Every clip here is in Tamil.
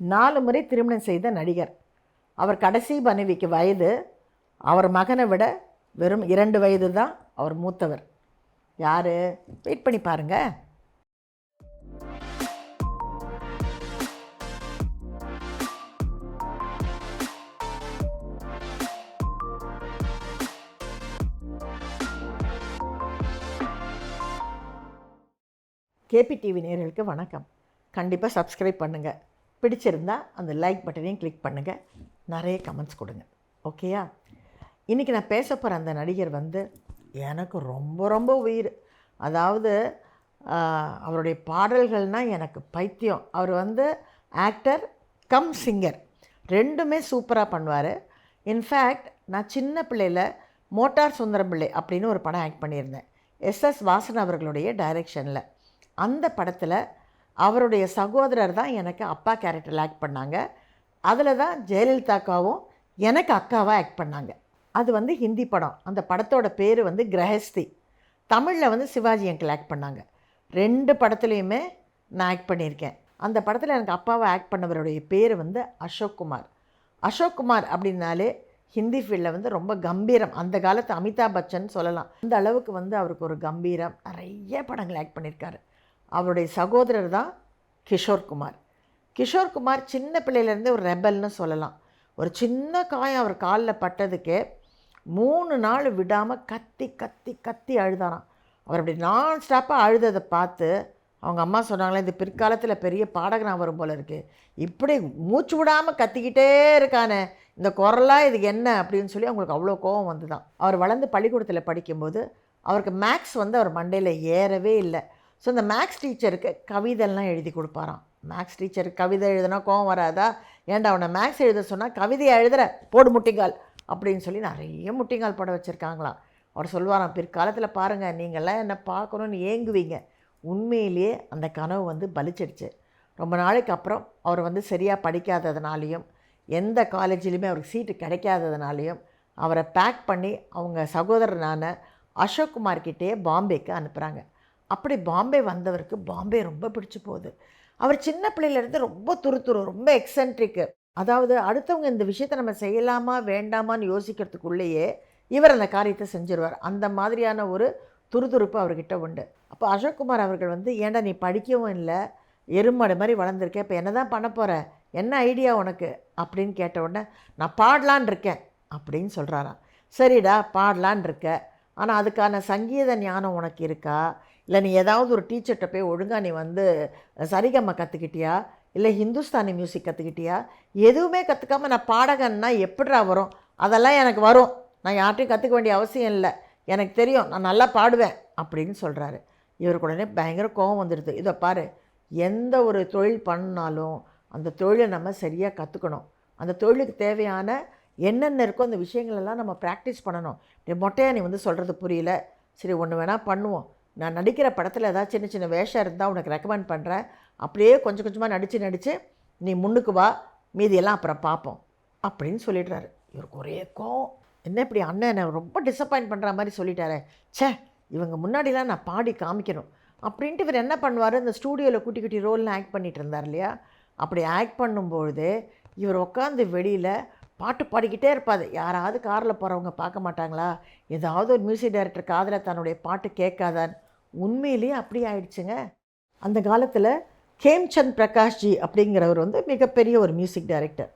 நாலு முறை திருமணம் செய்த நடிகர். அவர் கடைசி மனைவிக்கு வயது அவர் மகனை விட வெறும் இரண்டு வயது தான் அவர் மூத்தவர். யார்? வெயிட் பண்ணி பாருங்க. கேபி டிவி நேர்களுக்கு வணக்கம். கண்டிப்பாக சப்ஸ்கிரைப் பண்ணுங்கள் பிடிச்சிருந்தா அந்த லைக் பட்டனையும் கிளிக் பண்ணுங்கள் நிறைய கமெண்ட்ஸ் கொடுங்க. ஓகேயா இன்றைக்கி நான் பேச போகிற அந்த நடிகர் வந்து எனக்கு ரொம்ப ரொம்ப உயிர். அதாவது அவருடைய பாடல்கள்னால் எனக்கு பைத்தியம். அவர் வந்து ஆக்டர் கம் சிங்கர் ரெண்டுமே சூப்பராக பண்ணுவார். இன்ஃபேக்ட் நான் சின்ன பிள்ளையில் மோட்டார் சுந்தரம் பிள்ளை அப்படின்னு ஒரு படம் ஆக்ட் பண்ணியிருந்தேன். எஸ்எஸ் வாசன் அவர்களுடைய டைரெக்ஷனில் அந்த படத்தில் அவருடைய சகோதரர் தான் எனக்கு அப்பா கேரக்டரில் ஆக்ட் பண்ணாங்க. அதில் தான் ஜெயலலிதாக்காவும் எனக்கு அக்காவாக ஆக்ட் பண்ணாங்க. அது வந்து ஹிந்தி படம். அந்த படத்தோட பேர் வந்து கிரஹஸ்தி தமிழில் வந்து சிவாஜி அங்கிள் ஆக்ட் பண்ணாங்க. ரெண்டு படத்துலையுமே நான் ஆக்ட் பண்ணியிருக்கேன். அந்த படத்தில் எனக்கு அப்பாவை ஆக்ட் பண்ணவருடைய பேர் வந்து அசோக் குமார். அசோக் குமார் அப்படின்னாலே ஹிந்தி ஃபீல்டில் வந்து ரொம்ப கம்பீரம். அந்த காலத்து அமிதாப் பச்சன் சொல்லலாம். அந்த அளவுக்கு வந்து அவருக்கு ஒரு கம்பீரம். நிறைய படங்கள் ஆக்ட் பண்ணியிருக்காரு. அவருடைய சகோதரர் தான் கிஷோர் குமார். கிஷோர் குமார் சின்ன பிள்ளையிலேருந்தே ஒரு ரெபல்னு சொல்லலாம். ஒரு சின்ன காயம் அவர் காலில் பட்டதுக்கே மூணு நாள் விடாமல் கத்தி கத்தி கத்தி அழுதாராம். அவர் அப்படி நான் ஸ்டாப்பாக அழுததை பார்த்து அவங்க அம்மா சொன்னாங்களே இந்த பிற்காலத்தில் பெரிய பாடகனாக வரும் போல இருக்குது இப்படி மூச்சு விடாமல் கத்திக்கிட்டே இருக்கானே. இந்த குரலாக இதுக்கு என்ன? அப்படின்னு சொல்லி அவங்களுக்கு அவ்வளோ கோவம் வந்து தான் அவர் வளர்ந்து பள்ளிக்கூடத்தில் படிக்கும்போது அவருக்கு மேக்ஸ் வந்து அவர் மண்டையில் ஏறவே இல்லை. ஸோ இந்த மேக்ஸ் டீச்சருக்கு கவிதைலாம் எழுதி கொடுப்பாராம். மேக்ஸ் டீச்சருக்கு கவிதை எழுதுனா கோவம் வராதா? ஏன்டா அவனை மேக்ஸ் எழுத சொன்னால் கவிதையை எழுதுற? போடு முட்டிங்கால் அப்படின்னு சொல்லி நிறைய முட்டிங்கால் படம் வச்சுருக்காங்களாம். அவர் சொல்லுவாராம் பிற்காலத்தில் பாருங்கள் நீங்கள்லாம் என்னை பார்க்கணுன்னு ஏங்குவீங்க. உண்மையிலேயே அந்த கனவு வந்து பலிச்சிடுச்சு. ரொம்ப நாளைக்கு அப்புறம் அவர் வந்து சரியாக படிக்காததுனாலையும் எந்த காலேஜ்லேயுமே அவருக்கு சீட்டு கிடைக்காததுனாலையும் அவரை பேக் பண்ணி அவங்க சகோதரனான அசோக் குமார்கிட்டயே பாம்பேக்கு அனுப்புகிறாங்க அப்படி பாம்பே வந்தவருக்கு பாம்பே ரொம்ப பிடிச்சி போகுது. அவர் சின்ன பிள்ளையிலேருந்து ரொம்ப துருத்துரு ரொம்ப எக்ஸென்ட்ரிக்கு. அதாவது அடுத்தவங்க இந்த விஷயத்தை நம்ம செய்யலாமா வேண்டாமான்னு யோசிக்கிறதுக்குள்ளேயே இவர் அந்த காரியத்தை செஞ்சிருவார். அந்த மாதிரியான ஒரு துருதுருப்பு அவர்கிட்ட உண்டு. அப்போ அசோக்குமார் அவர்கள் வந்து ஏன்டா நீ படிக்கவும் இல்லை? எருமாடு மாதிரி வளர்ந்துருக்க. இப்போ என்ன தான் பண்ண போகிற என்ன ஐடியா உனக்கு? அப்படின்னு கேட்ட உடனே நான் பாடலான் இருக்கேன். அப்படின்னு சொல்கிறாராம் சரிடா பாடலான் இருக்க. ஆனால் அதுக்கான சங்கீத ஞானம் உனக்கு இருக்கா? இல்லை நீ ஏதாவது ஒரு டீச்சர்கிட்ட போய் ஒழுங்காக நீ வந்து சரிகம்மா கற்றுக்கிட்டியா இல்லை ஹிந்துஸ்தானி மியூசிக் கற்றுக்கிட்டியா எதுவுமே கற்றுக்காமல் நான் பாடகன்னா எப்படிரா வரும்? அதெல்லாம் எனக்கு வரும். நான் யார்ட்டையும் கற்றுக்க வேண்டிய அவசியம் இல்லை. எனக்கு தெரியும். நான் நல்லா பாடுவேன் அப்படின்னு சொல்கிறாரு இவருக்கு உடனே பயங்கர கோபம் வந்துடுது. இதை பாரு எந்த ஒரு தொழில் பண்ணாலும் அந்த தொழிலை நம்ம சரியாக கற்றுக்கணும் அந்த தொழிலுக்கு தேவையான என்னென்ன இருக்கோ அந்த விஷயங்களெல்லாம் நம்ம ப்ராக்டிஸ் பண்ணணும். இப்படி மொட்டையா நீ வந்து சொல்கிறது புரியல. சரி ஒன்று வேணால் பண்ணுவோம். நான் நடிக்கிற படத்தில் ஏதாவது சின்ன சின்ன வேஷம் இருந்தால் உனக்கு ரெக்கமெண்ட் பண்ணுறேன் அப்படியே கொஞ்சம் கொஞ்சமாக நடித்து நடித்து நீ முன்னுக்கு வா. மீதியெல்லாம் அப்புறம் பார்ப்போம். அப்படின்னு சொல்லிடுறாரு. இவருக்கு ஒரே கோவம். என்ன இப்படி அண்ணன் என்னை ரொம்ப டிசப்பாயின்ட் பண்ணுற மாதிரி சொல்லிட்டாரே. ச்சே இவங்க முன்னாடிலாம் நான் பாடி காமிக்கணும். அப்படின்ட்டு இவர் என்ன பண்ணுவார்? இந்த ஸ்டூடியோவில் குட்டி குட்டி ரோல்லாம் ஆக்ட் பண்ணிகிட்டு இருந்தார் இல்லையா? அப்படி ஆக்ட் பண்ணும்பொழுது இவர் உட்காந்து வெளியில் பாட்டு பாடிக்கிட்டே இருப்பாது. யாராவது காரில் போகிறவங்க பார்க்க மாட்டாங்களா? ஏதாவது ஒரு மியூசிக் டைரக்டர் காதில் தன்னுடைய பாட்டு கேட்காதான். உண்மையிலேயே அப்படி ஆயிடுச்சுங்க. அந்த காலத்தில் கேம்சந்த் பிரகாஷ்ஜி அப்படிங்கிறவர் வந்து மிகப்பெரிய ஒரு மியூசிக் டைரக்டர்.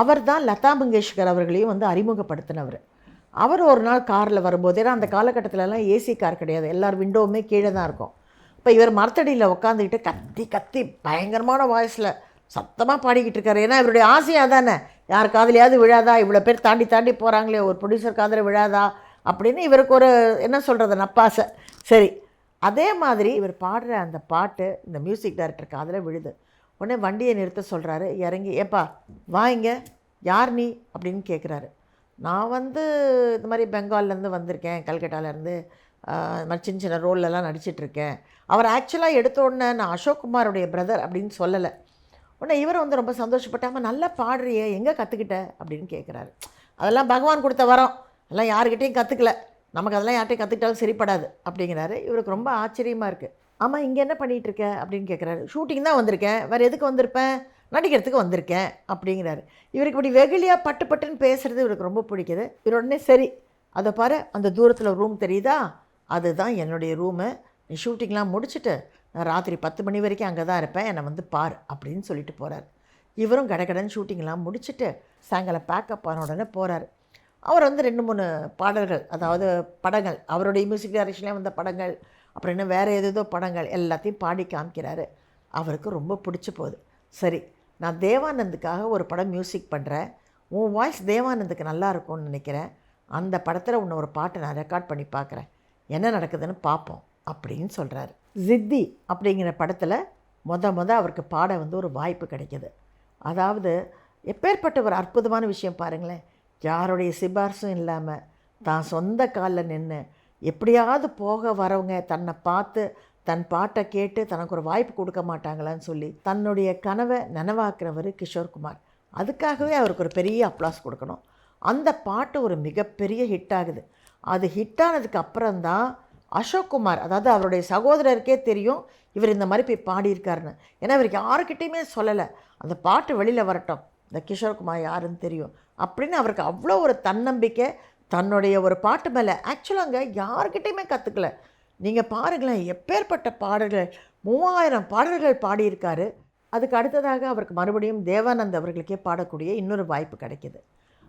அவர் தான் லதா மங்கேஷ்கர் அவர்களையும் வந்து அறிமுகப்படுத்தினவர். அவர் ஒரு நாள் காரில் வரும்போது ஏன்னா அந்த காலகட்டத்திலலாம் ஏசி கார் கிடையாது. எல்லார் விண்டோவுமே கீழே தான் இருக்கும். இப்போ இவர் மரத்தடியில் உட்காந்துக்கிட்டு கத்தி கத்தி பயங்கரமான வாய்ஸில் சத்தமாக பாடிக்கிட்டு இருக்காரு. ஏன்னா இவருடைய ஆசையாக தானே யார் காதலையாவது விழாதா? இவ்வளோ பேர் தாண்டி தாண்டி போகிறாங்களே ஒரு ப்ரொடியூசர் காதில் விழாதா? அப்படின்னு இவருக்கு ஒரு என்ன சொல்கிறது நப்பாசை. சரி அதே மாதிரி இவர் பாடுற அந்த பாட்டு இந்த மியூசிக் டைரக்டர் காதில் விழுது. உடனே வண்டியை நிறுத்த சொல்கிறாரு இறங்கி ஏப்பா வாங்க யார் நீ? அப்படின்னு கேட்குறாரு நான் வந்து இந்த மாதிரி பெங்கால்லேருந்து வந்திருக்கேன் கல்கட்டாலேருந்து இந்த மாதிரி சின்ன சின்ன ரோல்லலாம் நடிச்சிட்ருக்கேன். அவர் ஆக்சுவலாக எடுத்த உடனே நான் அசோக் குமாருடைய பிரதர் அப்படின்னு சொல்லலை. உடனே இவர் வந்து ரொம்ப சந்தோஷப்பட்டாம நல்லா பாடுறியே எங்கே கற்றுக்கிட்ட அப்படின்னு கேட்குறாரு அதெல்லாம் பகவான் கொடுத்த வரோம். எல்லாம் யாருக்கிட்டையும் கற்றுக்கல நமக்கு அதெல்லாம் யார்கிட்டையும் கற்றுக்கிட்டாலும் சரிப்படாது. அப்படிங்கிறாரு. இவருக்கு ரொம்ப ஆச்சரியமாக இருக்குது ஆமாம் இங்கே என்ன பண்ணிகிட்டு இருக்க? அப்படின்னு கேட்குறாரு ஷூட்டிங் தான் வந்திருக்கேன். வேறு எதுக்கு வந்திருப்பேன்? நடிக்கிறதுக்கு வந்திருக்கேன். அப்படிங்கிறாரு. இவருக்கு இப்படி வெகுளியாக பட்டு பட்டுன்னு பேசுகிறது இவருக்கு ரொம்ப பிடிக்குது. இவருடனே சரி அதை பாரு. அந்த தூரத்தில் ரூம் தெரியுதா? அதுதான் என்னுடைய ரூமு நீ ஷூட்டிங்லாம் முடிச்சுட்டு நான் ராத்திரி பத்து மணி வரைக்கும் அங்கே தான் இருப்பேன். என்னை வந்து பார் அப்படின்னு சொல்லிட்டு போகிறார் இவரும் கடகடன்னு ஷூட்டிங்லாம் முடிச்சுட்டு சாயங்காலம் பேக்கப் ஆன உடனே போகிறார் அவர் வந்து ரெண்டு மூணு பாடல்கள் அதாவது படங்கள் அவருடைய மியூசிக் டைரக்ஷன்லேயே வந்த படங்கள் அப்புறம் இன்னும் வேறு ஏதேதோ படங்கள் எல்லாத்தையும் பாடி காமிக்கிறாரு. அவருக்கு ரொம்ப பிடிச்சி போகுது. சரி நான் தேவானந்துக்காக ஒரு படம் மியூசிக் பண்ணுறேன் உன் வாய்ஸ் தேவானந்துக்கு நல்லா இருக்கும்னு நினைக்கிறேன். அந்த படத்தில் உன்னை ஒரு பாட்டை நான் ரெக்கார்ட் பண்ணி பார்க்குறேன். என்ன நடக்குதுன்னு பார்ப்போம் அப்படின்னு சொல்கிறாரு ஜித்தி அப்படிங்கிற படத்தில் மொத மொத அவருக்கு பாட வந்து ஒரு வாய்ப்பு கிடைக்கிது. அதாவது எப்பேற்பட்ட ஒரு அற்புதமான விஷயம் பாருங்களேன். யாருடைய சிபாரிசும் இல்லாமல் தான் சொந்த காலில் நின்று எப்படியாவது போக வரவங்க தன்னை பார்த்து தன் பாட்டை கேட்டு தனக்கு ஒரு வாய்ப்பு கொடுக்க மாட்டாங்களான்னு சொல்லி தன்னுடைய கனவை நனவாக்குறவர் கிஷோர்குமார் அதுக்காகவே அவருக்கு ஒரு பெரிய அப்ளாஸ் கொடுக்கணும். அந்த பாட்டு ஒரு மிகப்பெரிய ஹிட் ஆகுது. அது ஹிட் ஆனதுக்கு அப்புறம்தான் அசோக்குமார் அதாவது அவருடைய சகோதரருக்கே தெரியும் இவர் இந்த மாதிரி போய் பாடியிருக்காருன்னு. ஏன்னா இவருக்கு யாருக்கிட்டேயுமே சொல்லலை. அந்த பாட்டு வெளியில் வரட்டும். இந்த கிஷோர்குமார் யாருன்னு தெரியும். அப்படின்னு அவருக்கு அவ்வளோ ஒரு தன்னம்பிக்கை தன்னுடைய ஒரு பாட்டு மேலே. ஆக்சுவலாக அங்கே யாருக்கிட்டேயுமே கற்றுக்கல நீங்கள் பாருங்களேன் எப்பேற்பட்ட பாடல்கள் மூவாயிரம் பாடல்கள் பாடியிருக்காரு. அதுக்கு அடுத்ததாக அவருக்கு மறுபடியும் தேவானந்த் அவர்களுக்கே பாடக்கூடிய இன்னொரு வாய்ப்பு கிடைக்கிது.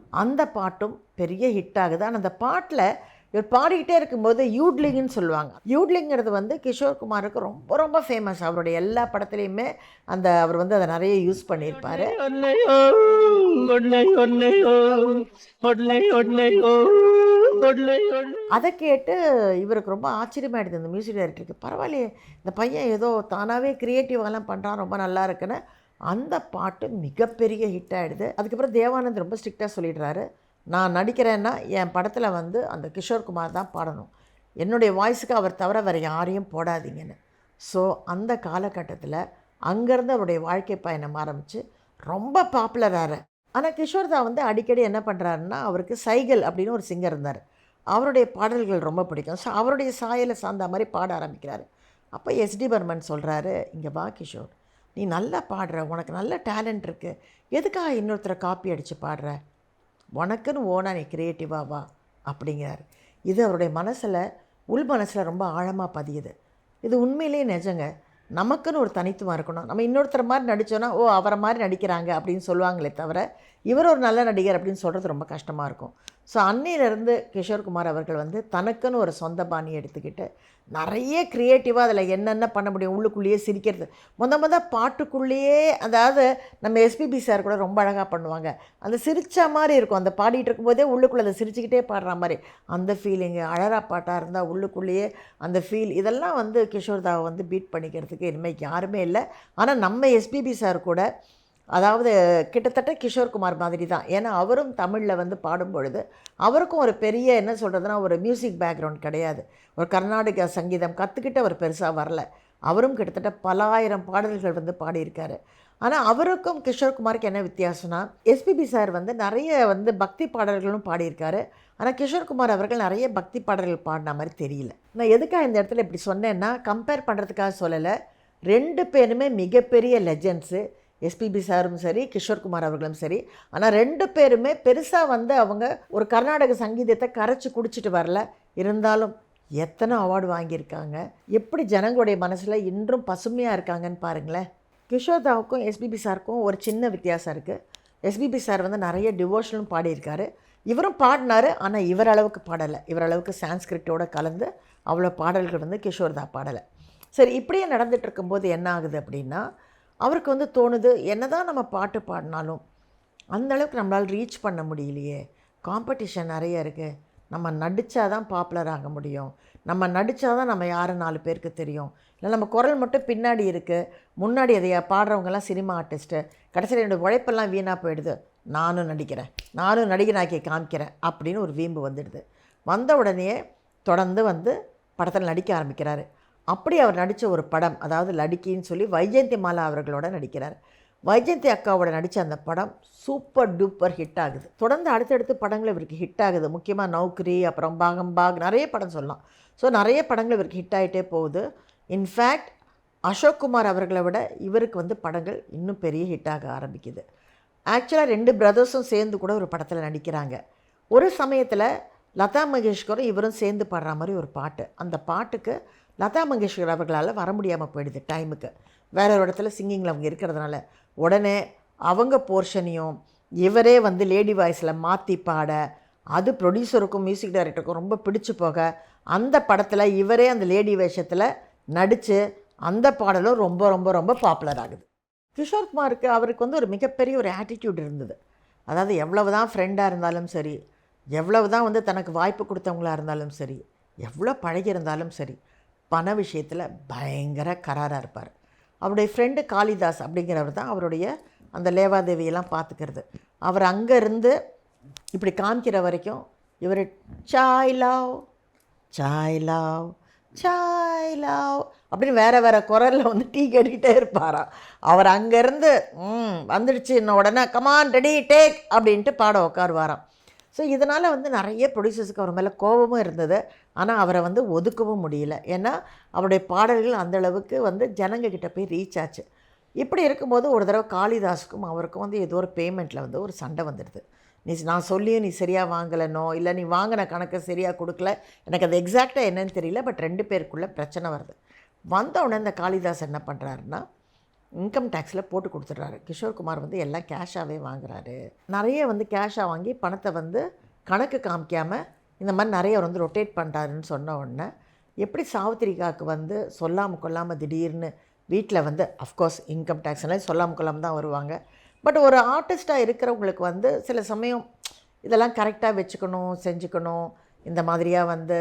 அந்த பாட்டும் பெரிய ஹிட் ஆகுது. ஆனால் அந்த பாட்டில் இவர் பாடிக்கிட்டே இருக்கும்போது யூட்லிங்னு சொல்லுவாங்க. யூட்லிங்கிறது வந்து கிஷோர்குமாருக்கு ரொம்ப ரொம்ப ஃபேமஸ் அவருடைய எல்லா படத்துலையுமே அந்த அவர் வந்து அதை நிறைய யூஸ் பண்ணியிருப்பார். அதை கேட்டு இவருக்கு ரொம்ப ஆச்சரியமாயிடுது இந்த மியூசிக் டைரக்டருக்கு பரவாயில்லையே இந்த பையன் ஏதோ தானாகவே க்ரியேட்டிவாலாம் பண்ணுறான் ரொம்ப நல்லா இருக்குன்னு. அந்த பாட்டு மிகப்பெரிய ஹிட் ஆகிடுது அதுக்கப்புறம் தேவானந்த் ரொம்ப ஸ்ட்ரிக்டாக சொல்லிடுறாரு. நான் நடிக்கிறேன்னா என் படத்தில் வந்து அந்த கிஷோர் குமார் தான் பாடணும். என்னுடைய வாய்ஸுக்கு அவர் தவிர வேறு யாரையும் போடாதீங்கன்னு. ஸோ அந்த காலகட்டத்தில் அங்கேருந்து அவருடைய வாழ்க்கை பயணம் ஆரம்பித்து ரொம்ப பாப்புலராக ஆனால் கிஷோர்தா வந்து அடிக்கடி என்ன பண்ணுறாருன்னா அவருக்கு சைகல் அப்படின்னு ஒரு சிங்கர் இருந்தார். அவருடைய பாடல்கள் ரொம்ப பிடிக்கும். ஸோ அவருடைய சாயலை சார்ந்த மாதிரி பாட ஆரம்பிக்கிறாரு. அப்போ எஸ்டி பர்மன் சொல்கிறாரு இங்கே வா கிஷோர். நீ நல்லா பாடுற. உனக்கு நல்ல டேலண்ட் இருக்குது எதுக்காக இன்னொருத்தரை காப்பி அடித்து பாடுற? உனக்குன்னு ஓனா நீ க்ரியேட்டிவாக வா அப்படிங்கிறாரு. இது அவருடைய மனசில் உள் மனசில் ரொம்ப ஆழமாக பதியுது. இது உண்மையிலேயே நிஜங்க. நமக்குன்னு ஒரு தனித்துவம் இருக்கணும். நம்ம இன்னொருத்தர் மாதிரி நடித்தோன்னா ஓ அவரை மாதிரி நடிக்கிறாங்க அப்படின்னு சொல்லுவாங்களே தவிர இவர் ஒரு நல்ல நடிகர் அப்படின்னு சொல்கிறது ரொம்ப கஷ்டமாக இருக்கும். ஸோ அன்னையிலேருந்து கிஷோர்குமார் அவர்கள் வந்து தனக்குன்னு ஒரு சொந்த பாணி எடுத்துக்கிட்டு நிறைய க்ரியேட்டிவாக அதில் என்னென்ன பண்ண முடியும் உள்ளுக்குள்ளேயே சிரிக்கிறது. மொத மொத பாட்டுக்குள்ளேயே அதாவது நம்ம எஸ்பிபி சார் கூட ரொம்ப அழகாக பண்ணுவாங்க. அந்த சிரித்த மாதிரி இருக்கும். அந்த பாடிட்டு இருக்கும்போதே உள்ளுக்குள்ளே அதை சிரிச்சுக்கிட்டே பாடுற மாதிரி. அந்த ஃபீலிங்கு அழகா பாட்டாக இருந்தால் உள்ளுக்குள்ளேயே அந்த ஃபீல் இதெல்லாம் வந்து கிஷோர் தாவை வந்து பீட் பண்ணிக்கிறதுக்கு இனிமேல் யாருமே இல்லை. ஆனால் நம்ம எஸ்பிபி சார் கூட அதாவது கிட்டத்தட்ட கிஷோர்குமார் மாதிரி தான். ஏன்னா அவரும் தமிழில் வந்து பாடும் பொழுது அவருக்கும் ஒரு பெரிய என்ன சொல்கிறதுனா ஒரு மியூசிக் பேக்ரவுண்ட் கிடையாது. ஒரு கர்நாடக சங்கீதம் கற்றுக்கிட்டு அவர் பெருசாக வரல. அவரும் கிட்டத்தட்ட பல ஆயிரம் பாடல்கள் வந்து பாடியிருக்காரு. ஆனால் அவருக்கும் கிஷோர்குமாருக்கு என்ன வித்தியாசம்னா எஸ்பிபி சார் வந்து நிறைய வந்து பக்தி பாடல்களும் பாடியிருக்காரு. ஆனால் கிஷோர்குமார் அவர்கள் நிறைய பக்தி பாடல்கள் பாடின மாதிரி தெரியல. நான் எதுக்காக இந்த இடத்துல இப்படி சொன்னேன்னா கம்பேர் பண்ணுறதுக்காக சொல்லலை. ரெண்டு பேருமே மிகப்பெரிய லெஜண்ட்ஸு எஸ்பிபி சாரும் சரி கிஷோர்குமார் அவர்களும் சரி. ஆனால் ரெண்டு பேருமே பெருசாக வந்து அவங்க ஒரு கர்நாடக சங்கீதத்தை கரைச்சி குடிச்சிட்டு வரல. இருந்தாலும் எத்தனை அவார்டு வாங்கியிருக்காங்க. எப்படி ஜனங்களுடைய மனசில் இன்றும் பசுமையாக இருக்காங்கன்னு பாருங்களேன். கிஷோர்தாவுக்கும் எஸ்பிபி சாருக்கும் ஒரு சின்ன வித்தியாசம் இருக்குது எஸ்பிபி சார் வந்து நிறைய டிவோஷனும் பாடியிருக்காரு. இவரும் பாடினார் ஆனால் இவர் அளவுக்கு பாடலை. இவர் அளவுக்கு சான்ஸ்கிரிப்டோடு கலந்து அவ்வளோ பாடல்கள் வந்து கிஷோர்தா பாடலை. சரி இப்படியே நடந்துகிட்டு இருக்கும்போது என்ன ஆகுது அப்படின்னா அவருக்கு வந்து தோணுது என்னதான் நம்ம பாட்டு பாடினாலும் அந்தளவுக்கு நம்மளால் ரீச் பண்ண முடியலையே. காம்படிஷன் நிறைய இருக்குது நம்ம நடித்தா தான் பாப்புலர் ஆக முடியும். நம்ம நடித்தா தான் நம்ம யார் நாலு பேருக்கு தெரியும். இல்லை நம்ம குரல் மட்டும் பின்னாடி இருக்குது முன்னாடி அதைய பாடுறவங்கெல்லாம் சினிமா ஆர்டிஸ்ட்டு கடைசியில் என்னோடய உழைப்பெல்லாம் வீணாக போயிடுது. நானும் நடிக்கிறேன். நானும் நடிகனாக்கி காமிக்கிறேன் அப்படின்னு ஒரு வீம்பு வந்துடுது. வந்த உடனே தொடர்ந்து வந்து படத்தில் நடிக்க ஆரம்பிக்கிறாரு. அப்படி அவர் நடித்த ஒரு படம் அதாவது லடிக்கின்னு சொல்லி வைஜெயந்தி மாலா அவர்களோட நடிக்கிறார். வைஜெயந்தி அக்காவோட நடித்த அந்த படம் சூப்பர் டூப்பர் ஹிட் ஆகுது. தொடர்ந்து அடுத்தடுத்து படங்கள் இவருக்கு ஹிட் ஆகுது. முக்கியமாக நௌக்கரி அப்புறம் பாகம் பாக் நிறைய படம் சொல்லலாம். ஸோ நிறைய படங்கள் இவருக்கு ஹிட் ஆகிட்டே போகுது. இன்ஃபேக்ட் அசோக் குமார் அவர்களை விட இவருக்கு வந்து படங்கள் இன்னும் பெரிய ஹிட்டாக ஆரம்பிக்குது. ஆக்சுவலாக ரெண்டு பிரதர்ஸும் சேர்ந்து கூட ஒரு படத்தில் நடிக்கிறாங்க. ஒரு சமயத்தில் லதா மங்கேஷ்கரும் இவரும் சேர்ந்து பாடுற மாதிரி ஒரு பாட்டு. அந்த பாட்டுக்கு லதா மங்கேஷ்கர் அவர்களால் வர முடியாமல் போயிடுது டைமுக்கு வேற ஒரு இடத்துல சிங்கிங்கில் அவங்க இருக்கிறதுனால. உடனே அவங்க போர்ஷனையும் இவரே வந்து லேடி வாய்ஸில் மாற்றி பாட அது ப்ரொடியூசருக்கும் மியூசிக் டைரக்டருக்கும் ரொம்ப பிடிச்சு போக அந்த படத்தில் இவரே அந்த லேடி வேஷத்தில் நடித்து அந்த பாடலும் ரொம்ப ரொம்ப ரொம்ப பாப்புலர் ஆகுது. கிஷோர்குமாருக்கு அவருக்கு வந்து ஒரு மிகப்பெரிய ஒரு ஆட்டிடியூட் இருந்தது. அதாவது எவ்வளவு தான் ஃப்ரெண்டாக இருந்தாலும் சரி எவ்வளவு தான் வந்து தனக்கு வாய்ப்பு கொடுத்தவங்களா இருந்தாலும் சரி எவ்வளோ பழகி இருந்தாலும் சரி பண விஷயத்தில் பயங்கர கராராக இருப்பார். அவருடைய ஃப்ரெண்டு காளிதாஸ் அப்படிங்கிறவர் தான் அவருடைய அந்த லேவாதேவியெல்லாம் பார்த்துக்கிறது. அவர் அங்கே இருந்து இப்படி காமிக்கிற வரைக்கும் இவர் சாய் லாவ் சாய் லாவ் சாய் லாவ் அப்படின்னு வேறு வேறு குரலில் வந்து டீ கேட்டுக்கிட்டே இருப்பாராம் அவர் அங்கேருந்து வந்துடுச்சு இன்னும் உடனே கமான் ரெடி டேக் அப்படின்ட்டு பாட உட்காருவாராம். ஸோ இதனால் வந்து நிறைய ப்ரொடியூசர்ஸுக்கு அவர் மேலே கோபமும் இருந்தது. ஆனால் அவரை வந்து ஒதுக்கவும் முடியல. ஏன்னா அவருடைய பாடல்கள் அந்த அளவுக்கு வந்து ஜனங்கக்கிட்ட போய் ரீச் ஆச்சு. இப்படி இருக்கும்போது ஒரு தடவை காளிதாஸுக்கும் அவருக்கும் வந்து ஏதோ ஒரு பேமெண்ட்டில் வந்து ஒரு சண்டை வந்துடுது. நீ நான் சொல்லியும் நீ சரியாக வாங்கலைனோ இல்லை நீ வாங்கின கணக்கை சரியாக கொடுக்கல எனக்கு அது எக்ஸாக்டாக என்னன்னு தெரியல பட் ரெண்டு பேருக்குள்ளே பிரச்சனை வருது. வந்த உடனே இந்த காளிதாஸ் என்ன பண்ணுறாருன்னா இன்கம் டேக்ஸில் போட்டு கொடுத்துட்றாரு. கிஷோர் குமார் வந்து எல்லாம் கேஷாகவே வாங்குறாரு. நிறைய வந்து கேஷாக வாங்கி பணத்தை வந்து கணக்கு காமிக்காமல் இந்த மாதிரி நிறைய வந்து ரொட்டேட் பண்ணுறாருன்னு சொன்ன உடனே எப்படி சாவித்திரிகாவுக்கு வந்து சொல்லாமல் கொள்ளாமல் திடீர்னு வீட்டில் வந்து அஃப்கோர்ஸ் இன்கம் டேக்ஸ்னால் சொல்லாமல் கொள்ளாமல் தான் வருவாங்க. பட் ஒரு ஆர்டிஸ்ட்டாக இருக்கிறவங்களுக்கு வந்து சில சமயம் இதெல்லாம் கரெக்டாக வச்சுக்கணும் செஞ்சுக்கணும் இந்த மாதிரியாக வந்து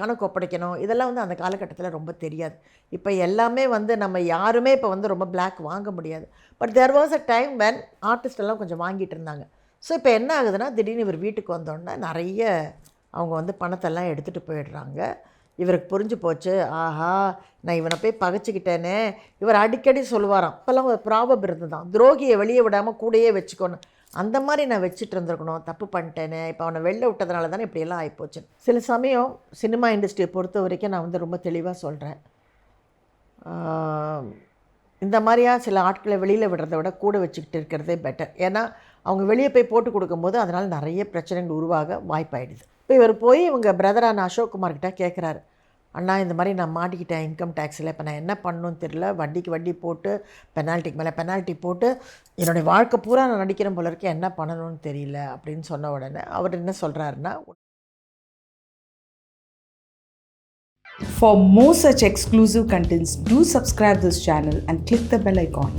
கணக்கு ஒப்படைக்கணும். இதெல்லாம் வந்து அந்த காலகட்டத்தில் ரொம்ப தெரியாது. இப்போ எல்லாமே வந்து நம்ம யாருமே இப்போ வந்து ரொம்ப பிளாக் வாங்க முடியாது. But there was a time when artist எல்லாம் கொஞ்சம் வாங்கிட்டு இருந்தாங்க. ஸோ இப்போ என்ன ஆகுதுன்னா திடீர்னு இவர் வீட்டுக்கு வந்தோடனே நிறைய அவங்க வந்து பணத்தெல்லாம் எடுத்துகிட்டு போயிடுறாங்க. இவருக்கு புரிஞ்சு போச்சு. ஆஹா நான் இவனை போய் பகைச்சிக்கிட்டேனே. இவர் அடிக்கடி சொல்லுவாராம். இப்போல்லாம் ஒரு ப்ராபம் இருந்து தான் துரோகியை வெளியே விடாமல் கூடயே வச்சுக்கணும் அந்த மாதிரி நான் வச்சுட்டு இருந்திருக்கணும். தப்பு பண்ணிட்டேனே. இப்போ அவனை வெளில விட்டதுனால தானே இப்படியெல்லாம் ஆகிப்போச்சு சில சமயம் சினிமா இண்டஸ்ட்ரியை பொறுத்த வரைக்கும் நான் வந்து ரொம்ப தெளிவாக சொல்கிறேன் இந்த மாதிரியா சில ஆட்களை வெளியில் விடுறத விட கூட வச்சுக்கிட்டு இருக்கிறதே பெட்டர் ஏன்னா அவங்க வெளியே போய் போட்டு கொடுக்கும்போது அதனால் நிறைய பிரச்சனைகள் உருவாக வாய்ப்பாயிடுது. இப்போ இவர் போய் இவங்க பிரதரான அசோக் குமார்கிட்ட கேட்குறாரு அண்ணா இந்த மாதிரி நான் மாட்டிக்கிட்டேன் இன்கம் டேக்ஸில் இப்போ நான் என்ன பண்ணணும்னு தெரில வட்டிக்கு வட்டி போட்டு பெனால்ட்டிக்கு மேலே பெனால்ட்டி போட்டு என்னுடைய வாழ்க்கை பூரா நான் நடிக்கிறேன் போல இருக்கேன் என்ன பண்ணணும்னு தெரியல அப்படின்னு சொன்ன உடனே அவர் என்ன சொல்கிறாருன்னா For more such exclusive contents, do subscribe this channel and click the bell icon.